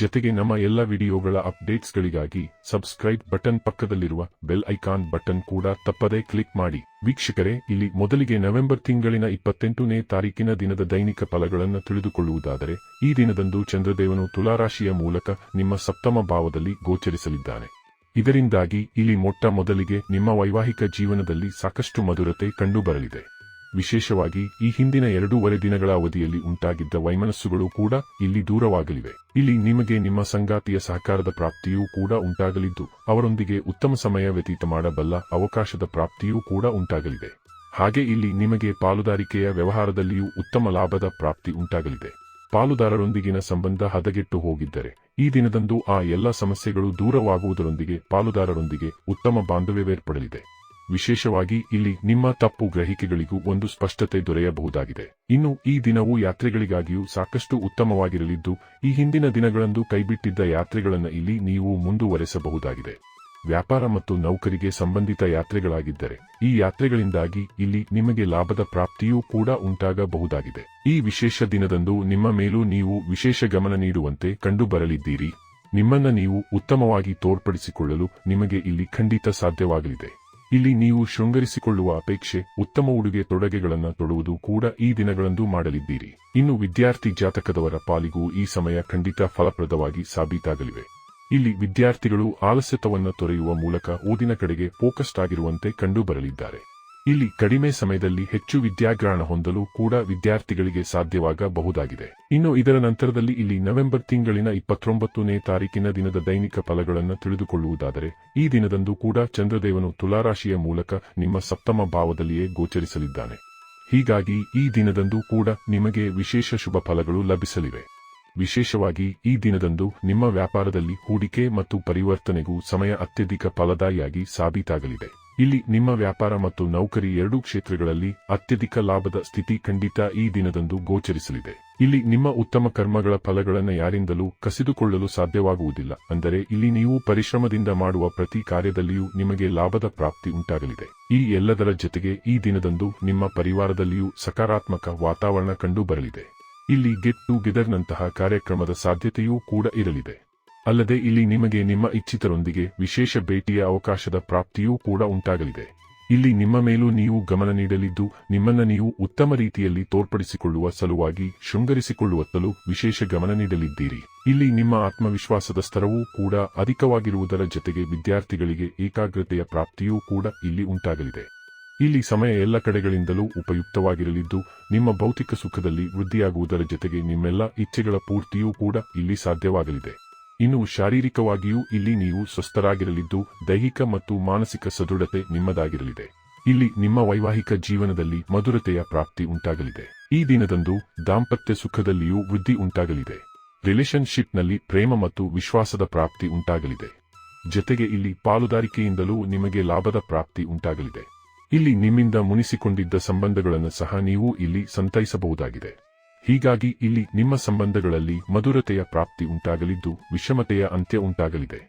ಜೊತೆಗೆ ನಮ್ಮ ಎಲ್ಲ ವಿಡಿಯೋಗಳ ಅಪ್ಡೇಟ್ಸ್ಗಳಿಗಾಗಿ ಸಬ್ಸ್ಕ್ರೈಬ್ ಬಟನ್ ಪಕ್ಕದಲ್ಲಿರುವ ಬೆಲ್ ಐಕಾನ್ ಬಟನ್ ಕೂಡ ತಪ್ಪದೇ ಕ್ಲಿಕ್ ಮಾಡಿ. ವೀಕ್ಷಕರೇ, ಇಲ್ಲಿ ಮೊದಲಿಗೆ ನವೆಂಬರ್ ತಿಂಗಳಿನ ಇಪ್ಪತ್ತೆಂಟನೇ ತಾರೀಕಿನ ದಿನದ ದೈನಿಕ ಫಲಗಳನ್ನು ತಿಳಿದುಕೊಳ್ಳುವುದಾದರೆ, ಈ ದಿನದಂದು ಚಂದ್ರದೇವನು ತುಲಾರಾಶಿಯ ಮೂಲಕ ನಿಮ್ಮ ಸಪ್ತಮ ಭಾವದಲ್ಲಿ ಗೋಚರಿಸಲಿದ್ದಾನೆ. ಇದರಿಂದಾಗಿ ಇಲ್ಲಿ ಮೊಟ್ಟ ಮೊದಲಿಗೆ ನಿಮ್ಮ ವೈವಾಹಿಕ ಜೀವನದಲ್ಲಿ ಸಾಕಷ್ಟು ಮಧುರತೆ ಕಂಡುಬರಲಿದೆ. ವಿಶೇಷವಾಗಿ ಈ ಹಿಂದಿನ ಎರಡೂವರೆ ದಿನಗಳ ಅವಧಿಯಲ್ಲಿ ಉಂಟಾಗಿದ್ದ ವೈಮನಸ್ಸುಗಳು ಕೂಡ ಇಲ್ಲಿ ದೂರವಾಗಲಿವೆ. ಇಲ್ಲಿ ನಿಮಗೆ ನಿಮ್ಮ ಸಂಗಾತಿಯ ಸಹಕಾರದ ಪ್ರಾಪ್ತಿಯೂ ಕೂಡ ಉಂಟಾಗಲಿದ್ದು, ಅವರೊಂದಿಗೆ ಉತ್ತಮ ಸಮಯ ವ್ಯತೀತ ಮಾಡಬಲ್ಲ ಅವಕಾಶದ ಪ್ರಾಪ್ತಿಯೂ ಕೂಡ ಉಂಟಾಗಲಿದೆ. ಹಾಗೆ ಇಲ್ಲಿ ನಿಮಗೆ ಪಾಲುದಾರಿಕೆಯ ವ್ಯವಹಾರದಲ್ಲಿಯೂ ಉತ್ತಮ ಲಾಭದ ಪ್ರಾಪ್ತಿ ಉಂಟಾಗಲಿದೆ. ಪಾಲುದಾರರೊಂದಿಗಿನ ಸಂಬಂಧ ಹದಗೆಟ್ಟು ಹೋಗಿದ್ದರೆ, ಈ ದಿನದಂದು ಆ ಎಲ್ಲ ಸಮಸ್ಯೆಗಳು ದೂರವಾಗುವುದರೊಂದಿಗೆ ಪಾಲುದಾರರೊಂದಿಗೆ ಉತ್ತಮ ಬಾಂಧವ್ಯವೇರ್ಪಡಲಿದೆ. ವಿಶೇಷವಾಗಿ ಇಲ್ಲಿ ನಿಮ್ಮ ತಪ್ಪು ಗ್ರಹಿಕೆಗಳಿಗೂ ಒಂದು ಸ್ಪಷ್ಟತೆ ದೊರೆಯಬಹುದಾಗಿದೆ. ಇನ್ನು ಈ ದಿನವು ಯಾತ್ರೆಗಳಿಗಾಗಿಯೂ ಸಾಕಷ್ಟು ಉತ್ತಮವಾಗಿರಲಿದ್ದು, ಈ ಹಿಂದಿನ ದಿನಗಳಂದು ಕೈಬಿಟ್ಟಿದ್ದ ಯಾತ್ರೆಗಳನ್ನು ಇಲ್ಲಿ ನೀವು ಮುಂದುವರೆಸಬಹುದಾಗಿದೆ. ವ್ಯಾಪಾರ ಮತ್ತು ನೌಕರಿಗೆ ಸಂಬಂಧಿತ ಯಾತ್ರೆಗಳಾಗಿದ್ದರೆ, ಈ ಯಾತ್ರೆಗಳಿಂದಾಗಿ ಇಲ್ಲಿ ನಿಮಗೆ ಲಾಭದ ಪ್ರಾಪ್ತಿಯೂ ಕೂಡ ಉಂಟಾಗಬಹುದಾಗಿದೆ. ಈ ವಿಶೇಷ ದಿನದಂದು ನಿಮ್ಮ ಮೇಲೂ ನೀವು ವಿಶೇಷ ಗಮನ ನೀಡುವಂತೆ ಕಂಡುಬರಲಿದ್ದೀರಿ. ನಿಮ್ಮನ್ನ ನೀವು ಉತ್ತಮವಾಗಿ ತೋರ್ಪಡಿಸಿಕೊಳ್ಳಲು ನಿಮಗೆ ಇಲ್ಲಿ ಖಂಡಿತ ಸಾಧ್ಯವಾಗಲಿದೆ. ಇಲ್ಲಿ ನೀವು ಶೃಂಗರಿಸಿಕೊಳ್ಳುವ ಅಪೇಕ್ಷೆ, ಉತ್ತಮ ಉಡುಗೆ ತೊಡಗೆಗಳನ್ನು ತೊಡುವುದು ಕೂಡ ಈ ದಿನಗಳಂದು ಮಾಡಲಿದ್ದೀರಿ. ಇನ್ನು ವಿದ್ಯಾರ್ಥಿ ಜಾತಕದವರ ಪಾಲಿಗೂ ಈ ಸಮಯ ಖಂಡಿತ ಫಲಪ್ರದವಾಗಿ ಸಾಬೀತಾಗಲಿವೆ. ಇಲ್ಲಿ ವಿದ್ಯಾರ್ಥಿಗಳು ಆಲಸ್ಯತವನ್ನು ತೊರೆಯುವ ಮೂಲಕ ಓದಿನ ಕಡೆಗೆ ಫೋಕಸ್ಡ್ ಆಗಿರುವಂತೆ ಕಂಡುಬರಲಿದ್ದಾರೆ. ಇಲ್ಲಿ ಕಡಿಮೆ ಸಮಯದಲ್ಲಿ ಹೆಚ್ಚು ವಿದ್ಯಾಗ್ರಹಣ ಹೊಂದಲು ಕೂಡ ವಿದ್ಯಾರ್ಥಿಗಳಿಗೆ ಸಾಧ್ಯವಾಗಬಹುದಾಗಿದೆ. ಇನ್ನು ಇದರ ನಂತರದಲ್ಲಿ ಇಲ್ಲಿ ನವೆಂಬರ್ ತಿಂಗಳಿನ ಇಪ್ಪತ್ತೊಂಬತ್ತನೇ ತಾರೀಕಿನ ದಿನದ ದೈನಿಕ ಫಲಗಳನ್ನು ತಿಳಿದುಕೊಳ್ಳುವುದಾದರೆ, ಈ ದಿನದಂದು ಕೂಡ ಚಂದ್ರದೇವನು ತುಲಾರಾಶಿಯ ಮೂಲಕ ನಿಮ್ಮ ಸಪ್ತಮ ಭಾವದಲ್ಲಿಯೇ ಗೋಚರಿಸಲಿದ್ದಾನೆ. ಹೀಗಾಗಿ ಈ ದಿನದಂದು ಕೂಡ ನಿಮಗೆ ವಿಶೇಷ ಶುಭ ಫಲಗಳು ಲಭಿಸಲಿವೆ. ವಿಶೇಷವಾಗಿ ಈ ದಿನದಂದು ನಿಮ್ಮ ವ್ಯಾಪಾರದಲ್ಲಿ ಹೂಡಿಕೆ ಮತ್ತು ಪರಿವರ್ತನೆಗೂ ಸಮಯ ಅತ್ಯಧಿಕ ಫಲದಾಯಿಯಾಗಿ ಸಾಬೀತಾಗಲಿದೆ. ಇಲ್ಲಿ ನಿಮ್ಮ ವ್ಯಾಪಾರ ಮತ್ತು ನೌಕರಿ ಎರಡೂ ಕ್ಷೇತ್ರಗಳಲ್ಲಿ ಅತ್ಯಧಿಕ ಲಾಭದ ಸ್ಥಿತಿ ಖಂಡಿತ ಈ ದಿನದಂದು ಗೋಚರಿಸಲಿದೆ. ಇಲ್ಲಿ ನಿಮ್ಮ ಉತ್ತಮ ಕರ್ಮಗಳ ಫಲಗಳನ್ನು ಯಾರಿಂದಲೂ ಕಸಿದುಕೊಳ್ಳಲು ಸಾಧ್ಯವಾಗುವುದಿಲ್ಲ. ಅಂದರೆ ಇಲ್ಲಿ ನೀವು ಪರಿಶ್ರಮದಿಂದ ಮಾಡುವ ಪ್ರತಿ ಕಾರ್ಯದಲ್ಲಿಯೂ ನಿಮಗೆ ಲಾಭದ ಪ್ರಾಪ್ತಿ ಉಂಟಾಗಲಿದೆ. ಈ ಎಲ್ಲದರ ಜೊತೆಗೆ ಈ ದಿನದಂದು ನಿಮ್ಮ ಪರಿವಾರದಲ್ಲಿಯೂ ಸಕಾರಾತ್ಮಕ ವಾತಾವರಣ ಕಂಡುಬರಲಿದೆ. ಇಲ್ಲಿ ಗೆಟ್ ಟುಗೆದರ್ನಂತಹ ಕಾರ್ಯಕ್ರಮದ ಸಾಧ್ಯತೆಯೂ ಕೂಡ ಇರಲಿದೆ. ಅಲ್ಲದೆ ಇಲ್ಲಿ ನಿಮಗೆ ನಿಮ್ಮ ಇಚ್ಛಿತರೊಂದಿಗೆ ವಿಶೇಷ ಭೇಟಿಯ ಅವಕಾಶದ ಪ್ರಾಪ್ತಿಯೂ ಕೂಡ ಉಂಟಾಗಲಿದೆ. ಇಲ್ಲಿ ನಿಮ್ಮ ಮೇಲೂ ನೀವು ಗಮನ ನೀಡಲಿದ್ದು, ನಿಮ್ಮನ್ನ ನೀವು ಉತ್ತಮ ರೀತಿಯಲ್ಲಿ ತೋರ್ಪಡಿಸಿಕೊಳ್ಳುವ ಸಲುವಾಗಿ ಶೃಂಗರಿಸಿಕೊಳ್ಳುವತ್ತಲೂ ವಿಶೇಷ ಗಮನ ನೀಡಲಿದ್ದೀರಿ. ಇಲ್ಲಿ ನಿಮ್ಮ ಆತ್ಮವಿಶ್ವಾಸದ ಸ್ತರವೂ ಕೂಡ ಅಧಿಕವಾಗಿರುವುದರ ಜೊತೆಗೆ ವಿದ್ಯಾರ್ಥಿಗಳಿಗೆ ಏಕಾಗ್ರತೆಯ ಪ್ರಾಪ್ತಿಯೂ ಕೂಡ ಇಲ್ಲಿ ಉಂಟಾಗಲಿದೆ. ಇಲ್ಲಿ ಸಮಯ ಎಲ್ಲ ಕಡೆಗಳಿಂದಲೂ ಉಪಯುಕ್ತವಾಗಿರಲಿದ್ದು, ನಿಮ್ಮ ಭೌತಿಕ ಸುಖದಲ್ಲಿ ವೃದ್ಧಿಯಾಗುವುದರ ಜೊತೆಗೆ ನಿಮ್ಮೆಲ್ಲ ಇಚ್ಛೆಗಳ ಪೂರ್ತಿಯೂ ಕೂಡ ಇಲ್ಲಿ ಸಾಧ್ಯವಾಗಲಿದೆ. ಇನ್ನು ಶಾರೀರಿಕವಾಗಿಯೂ ಇಲ್ಲಿ ನೀವು ಸ್ವಸ್ಥರಾಗಿರಲಿದ್ದು ದೈಹಿಕ ಮತ್ತು ಮಾನಸಿಕ ಸದೃಢತೆ ನಿಮ್ಮದಾಗಿರಲಿದೆ. ಇಲ್ಲಿ ನಿಮ್ಮ ವೈವಾಹಿಕ ಜೀವನದಲ್ಲಿ ಮಧುರತೆಯ ಪ್ರಾಪ್ತಿ ಉಂಟಾಗಲಿದೆ. ಈ ದಿನದಂದು ದಾಂಪತ್ಯ ಸುಖದಲ್ಲಿಯೂ ವೃದ್ಧಿ ಉಂಟಾಗಲಿದೆ. ರಿಲೇಶನ್ಶಿಪ್ನಲ್ಲಿ ಪ್ರೇಮ ಮತ್ತು ವಿಶ್ವಾಸದ ಪ್ರಾಪ್ತಿ ಉಂಟಾಗಲಿದೆ. ಜತೆಗೆ ಇಲ್ಲಿ ಪಾಲುದಾರಿಕೆಯಿಂದಲೂ ನಿಮಗೆ ಲಾಭದ ಪ್ರಾಪ್ತಿ ಉಂಟಾಗಲಿದೆ. ಇಲ್ಲಿ ನಿಮ್ಮಿಂದ ಮುನಿಸಿಕೊಂಡಿದ್ದ ಸಂಬಂಧಗಳನ್ನು ಸಹ ನೀವು ಇಲ್ಲಿ ಸಂತೈಸಬಹುದಾಗಿದೆ. ಹೀಗಾಗಿ ಇಲ್ಲಿ ನಿಮ್ಮ ಸಂಬಂಧಗಳಲ್ಲಿ ಮಧುರತೆಯ ಪ್ರಾಪ್ತಿ ಉಂಟಾಗಲಿದ್ದು ವಿಷಮತೆಯ ಅಂತ್ಯ ಉಂಟಾಗಲಿದೆ.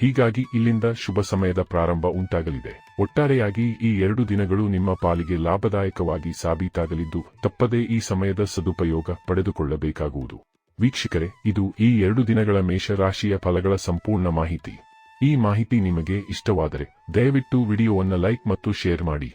ಹೀಗಾಗಿ ಇಲ್ಲಿಂದ ಶುಭ ಸಮಯದ ಪ್ರಾರಂಭ ಉಂಟಾಗಲಿದೆ. ಒಟ್ಟಾರೆಯಾಗಿ ಈ ಎರಡು ದಿನಗಳು ನಿಮ್ಮ ಪಾಲಿಗೆ ಲಾಭದಾಯಕವಾಗಿ ಸಾಬೀತಾಗಲಿದ್ದು ತಪ್ಪದೇ ಈ ಸಮಯದ ಸದುಪಯೋಗ ಪಡೆದುಕೊಳ್ಳಬೇಕಾಗುವುದು. ವೀಕ್ಷಕರೇ, ಇದು ಈ ಎರಡು ದಿನಗಳ ಮೇಷರಾಶಿಯ ಫಲಗಳ ಸಂಪೂರ್ಣ ಮಾಹಿತಿ. ಈ ಮಾಹಿತಿ ನಿಮಗೆ ಇಷ್ಟವಾದರೆ ದಯವಿಟ್ಟು ವಿಡಿಯೋವನ್ನು ಲೈಕ್ ಮತ್ತು ಶೇರ್ ಮಾಡಿ.